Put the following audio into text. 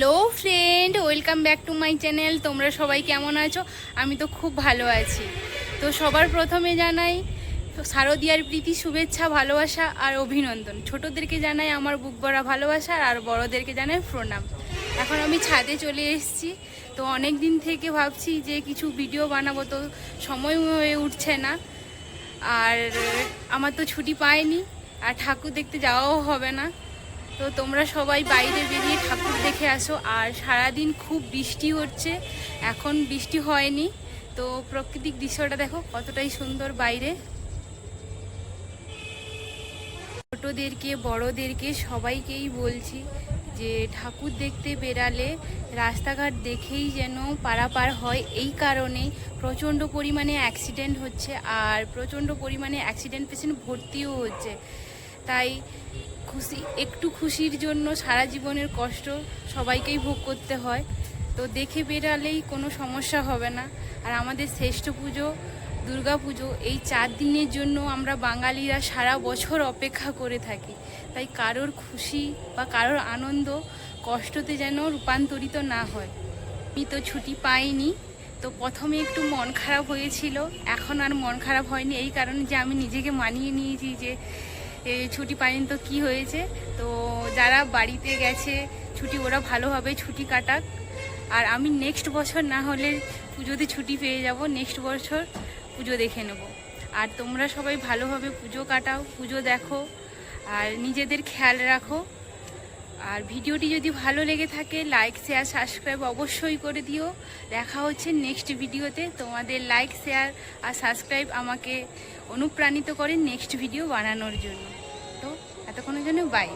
Hello friend, welcome back to my channel. তোমরা সবাই কেমন আছো? আমি তো খুব ভালো আছি। তো সবার প্রথমে জানাই শারদীয়ার প্রীতি, শুভেচ্ছা, ভালোবাসা আর অভিনন্দন। ছোটদেরকে জানাই আমার বুক ভরা ভালোবাসা আর বড়দেরকে জানাই প্রণাম। এখন আমি ছাদে চলে এসেছি। তো অনেক দিন থেকে ভাবছি যে কিছু ভিডিও বানাবো, তো সময় হয়ে উঠছে না। আর আমার তো ছুটি পাইনি, আর ঠাকুর দেখতে যাওয়াও হবে না। তো তোমরা সবাই বাইরে বেরিয়ে ঠাকুর আসো আর সারাদিন খুব বৃষ্টি হচ্ছে। এখন বৃষ্টি হয়নি। তো প্রাকৃতিক দৃশ্যটা দেখো, কতটাই সুন্দর বাইরে। ছোটদেরকে, বড়দেরকে সবাইকেই বলছি যে ঠাকুর দেখতে বেরালে রাস্তাঘাট দেখেই যেন পারাপার হয়। এই কারণে প্রচণ্ড পরিমাণে অ্যাক্সিডেন্ট হচ্ছে আর প্রচণ্ড পরিমাণে অ্যাক্সিডেন্ট পেশেন্ট ভর্তিও হচ্ছে। তাই খুশি, একটু খুশির জন্য সারা জীবনের কষ্ট সবাইকেই ভোগ করতে হয়। তো দেখে বেরালেই কোনো সমস্যা হবে না। আর আমাদের শ্রেষ্ঠ পুজো, দুর্গা পুজো, এই চার দিনের জন্য আমরা বাঙালিরা সারা বছর অপেক্ষা করে থাকি। তাই কারোর খুশি বা কারোর আনন্দ কষ্টতে যেন রূপান্তরিত না হয়। আমি তো ছুটি পাইনি, তো প্রথমে একটু মন খারাপ হয়েছিল। এখন আর মন খারাপ হয়নি এই কারণে যে আমি নিজেকে মানিয়ে নিয়েছি যে ছুটি পাইনি তো কি হয়েছে? তো যারা বাড়িতে গেছে, ছুটি ওরা ভালোভাবে ছুটি কাটাক। আর আমি নেক্সট বছর না হলে পুজোতে ছুটি পেয়ে যাব। নেক্সট বছর পুজো দেখে নেব। আর তোমরা সবাই ভালোভাবে পুজো কাটাও, পুজো দেখো। আর নিজেদের খেয়াল রাখো। আর ভিডিওটি যদি ভালো লেগে থাকে লাইক শেয়ার সাবস্ক্রাইব অবশ্যই করে দিও। দেখা হচ্ছে নেক্সট ভিডিওতে তোমাদের লাইক শেয়ার আর সাবস্ক্রাইব আমাকে অনুপ্রাণিত করে নেক্সট ভিডিও বানানোর জন্য। তো, এতক্ষণের জন্য বাই